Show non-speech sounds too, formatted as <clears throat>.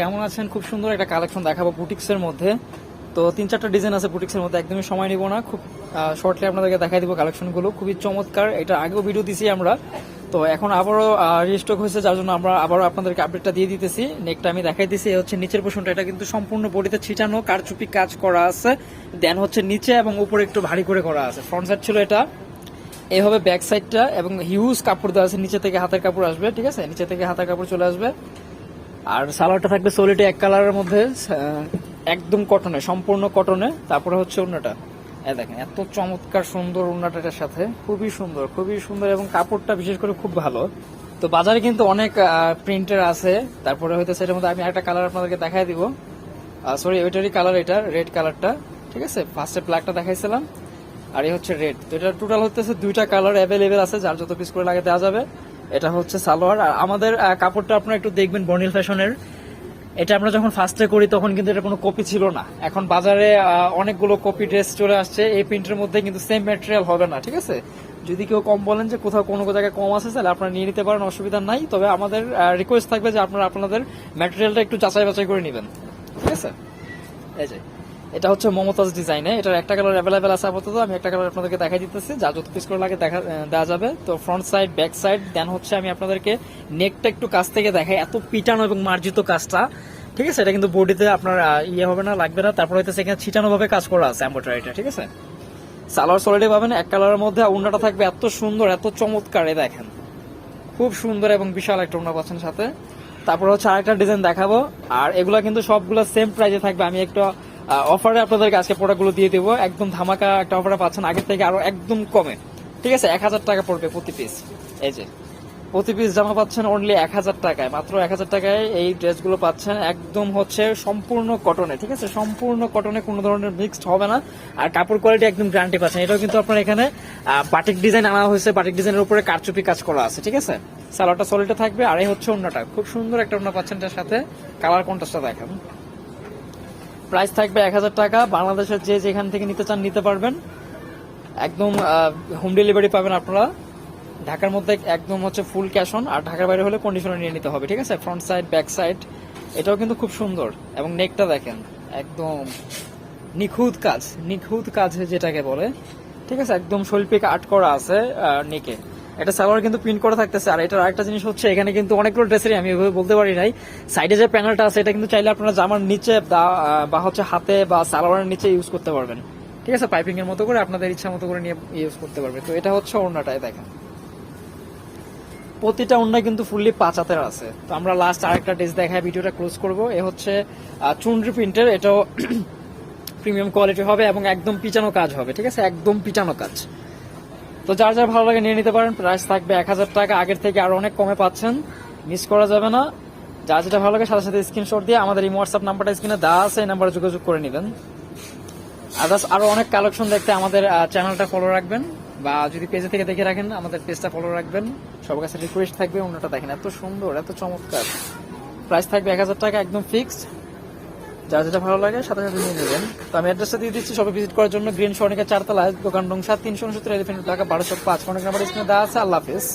কেমন আছেন? খুব সুন্দর একটা কালেকশন দেখাবো মধ্যে। তো তিন চারটা ডিজাইন আছে মধ্যে, একদমই সময় শর্টলি দেখাই দিব খুবই চমৎকার। এটা আগেও ভিডিও দিছি আমরা। তো এখন রিস্টক হয়েছে, যার জন্য আমরা আবারও আপনাদেরকে আপডেটটা দিয়ে দিতেছি। আমি দেখাই হচ্ছে নিচের এটা কিন্তু সম্পূর্ণ বডিতে ছিটানো, কারচুপি কাজ করা আছে। দেন হচ্ছে নিচে এবং উপরে একটু ভারী করে করা আছে। ফ্রন্ট সাইড ছিল এটা। এইভাবে ব্যাক সাইডটা এবং হিউজ কাপড় দেওয়া আছে, নিচে থেকে হাতের কাপড় আসবে, ঠিক আছে? নিচে থেকে হাতের কাপড় চলে আসবে। আর সালোয়ারটা থাকবে সোলিটি এক কালারের মধ্যে একদম কটনে সম্পূর্ণ কটনে তারপরে হচ্ছে অন্যটা এই দেখেন, এত চমৎকার সুন্দর ওড়নাটার সাথে। খুবই সুন্দর খুবই সুন্দর এবং কাপড়টা বিশেষ করে খুব ভালো। তো বাজারে কিন্তু অনেক প্রিন্টার আছে। তারপরে হয়তো সেটার মধ্যে আমি একটা কালার আপনাদেরকে দেখাই দিব। সরি ওইটারই কালার এটা রেড কালারটা ঠিক আছে? ফার্স্টে ব্ল্যাকটা দেখাইছিলাম। আর এই হচ্ছে রেড তো এটা টোটাল হচ্ছে দুইটা কালার অ্যাভেলেবেল আছে, যার যত পিস করে লাগে দেওয়া যাবে। এটা হচ্ছে সালোয়ার। আর আমাদের কাপড়টা আপনারা একটু দেখবেন বর্নিল ফ্যাশনের। এটা আমরা যখন ফার্স্টে করি, তখন কিন্তু এটা কোনো কপি ছিল না। এখন বাজারে অনেকগুলো কপি ড্রেস চলে আসছে। এই প্রিন্টের মধ্যে কিন্তু সেম ম্যাটেরিয়াল হবে না, ঠিক আছে? যদি কেউ কম বলেন যে কোথাও কোনো জায়গায় কম আছে, তাহলে আপনারা নিয়ে নিতে পারেন, অসুবিধা নাই। তবে আমাদের রিকোয়েস্ট থাকবে যে আপনারা আপনাদের ম্যাটেরিয়ালটা একটু যাচাই বাছাই করে নেবেন। ঠিক আছে? এই যে। এটা হচ্ছে মমতাজ ডিজাইনে। এটার একটা কালার অ্যাভেলেবেল আছে আপাতত। আমি একটা কালার আপনাদেরকে দেখাই দিতেছি। যা যত পিস করে লাগে দেখা দেওয়া যাবে। তো front side back side then হচ্ছে আমি আপনাদেরকে নেকটা একটু কাছ থেকে দেখাই। এত পিটানো এবং মার্জিত কাজটা। ঠিক আছে? এটা কিন্তু বডিতে আপনার ইয়ে হবে না, লাগবে না। তারপর হয়তো সেখানে ছিটানো ভাবে কাজ করা আছে এম্বোটারিটা ঠিক আছে? সালোয়ার সলিডে পাবেন। এক কালারের মধ্যে উন্নাটা থাকবে এত সুন্দর, এত চমৎকার। দেখেন। খুব সুন্দর এবং বিশাল একটা ওড়না পাচ্ছেন সাথে। তারপর হচ্ছে আরেকটা ডিজাইন দেখাবো। আর এগুলা কিন্তু সবগুলো সেম প্রাইজে থাকবে। আমি একটা অফারে আপনাদেরকে আজকে প্রোডাক্টগুলো দিয়ে দেবো। একদম ধামাকা একটা অফারে পাচ্ছেন, আগের থেকে আরও একদম কমে। ঠিক আছে? এক হাজার টাকা পড়বে প্রতি পিস এই যে, প্রতি পিস জামা পাচ্ছেন অনলি এক হাজার টাকায়। মাত্র এক হাজার টাকায় এই ড্রেসগুলো পাচ্ছেন। একদম হচ্ছে সম্পূর্ণ কটনে ঠিক আছে? সম্পূর্ণ কটনে কোনো ধরনের মিক্সড হবে না। আর কাপড় কোয়ালিটি একদম গ্যারান্টি পাচ্ছেন। এটাও কিন্তু আপনার এখানে বাটিক ডিজাইন আনা হয়েছে। বাটিক ডিজাইনের উপরে কারচুপি কাজ করা আছে, ঠিক আছে? সালোয়ারটা সলিডে থাকবে। আর এই হচ্ছে অন্যটা খুব সুন্দর একটা অন্য পাচ্ছেন সাথে। কালার কন্ট্রাস্টটা দেখান। প্রাইস থাকবে এক হাজার টাকা। বাংলাদেশের যে যেখান থেকে নিতে চান নিতে পারবেন। একদম হোম ডেলিভারি পাবেন আপনারা। ঢাকার মধ্যে একদম হচ্ছে ফুল ক্যাশ অন আর ঢাকার বাইরে হলে কন্ডিশনে নিয়ে নিতে হবে, ঠিক আছে? ফ্রন্ট সাইড ব্যাক সাইড এটাও কিন্তু খুব সুন্দর। এবং নেকটা দেখেন, একদম নিখুঁত কাজ নিখুঁত কাজ যেটাকে বলে, ঠিক আছে? একদম শৈল্পিক আর্ট করা আছে নেকে এটা সালোয়ার কিন্তু প্রিন্ট করা থাকতেছে। আর এটার আরেকটা জিনিস হচ্ছে, এখানে কিন্তু অনেকগুলো ড্রেসেরই আমি এভাবে বলতে পারি নাই। সাইডে যে প্যানেলটা আছে, এটা কিন্তু চাইলে আপনারা জামার নিচে বা- হচ্ছে হাতে বা সালোয়ারের নিচে ইউজ করতে পারবেন। ঠিক আছে? পাইপিং এর মতো করে আপনাদের ইচ্ছা মতো করে নিয়ে ইউজ করতে পারবে। তো এটা হচ্ছে ওড়নাটায় দেখেন। প্রতিটা ওড়না কিন্তু ফুললি পাঁচ হাতের আছে। তো আমরা লাস্ট আরেকটা ড্রেস দেখায়, ভিডিওটা ক্লোজ করব। এ হচ্ছে চুনরি প্রিন্টের এটাও <clears throat> প্রিমিয়াম কোয়ালিটি হবে এবং একদম পিচানো কাজ হবে। ঠিক আছে? একদম পিচানো কাজ। তো যার যার ভালো লাগে নিয়ে নিতে পারেন। প্রাইস থাকবে এক হাজার টাকা, আগের থেকে আরও অনেক কমে পাচ্ছেন। মিস করা যাবে না। যার যেটা ভালো লাগে সাথে সাথে স্ক্রিনশট দিয়ে আমাদের এই হোয়াটসঅ্যাপ নাম্বারটা স্ক্রিনে দেওয়া আছে, এই নাম্বারে যোগাযোগ করে নেবেন। আদার্স আরও অনেক কালেকশন দেখতে আমাদের চ্যানেলটা ফলো রাখবেন বা যদি পেজে থেকে দেখে রাখেন, আমাদের পেজটা ফলো রাখবেন। সবার কাছে রিকোয়েস্ট থাকবে, অন্যটা দেখেন। এত সুন্দর, এত চমৎকার। প্রাইস থাকবে এক হাজার টাকা, একদম ফিক্সড যার যেটা ভালো লাগে, সাথে সাথে নিয়ে নেবেন। তো আমি অ্যাড্রেসটা দিয়ে দিচ্ছি, সবাই ভিজিট করার জন্য। গ্রিন সর্ণিকা চারতলা, দোকান নং সাত, তিনশো উনসত্তর এলিফেন্ট টাকা বারোশো পাঁচ। ফোন নাম্বার স্ক্রিনে দেওয়া আছে। আল্লাহ হাফিজ।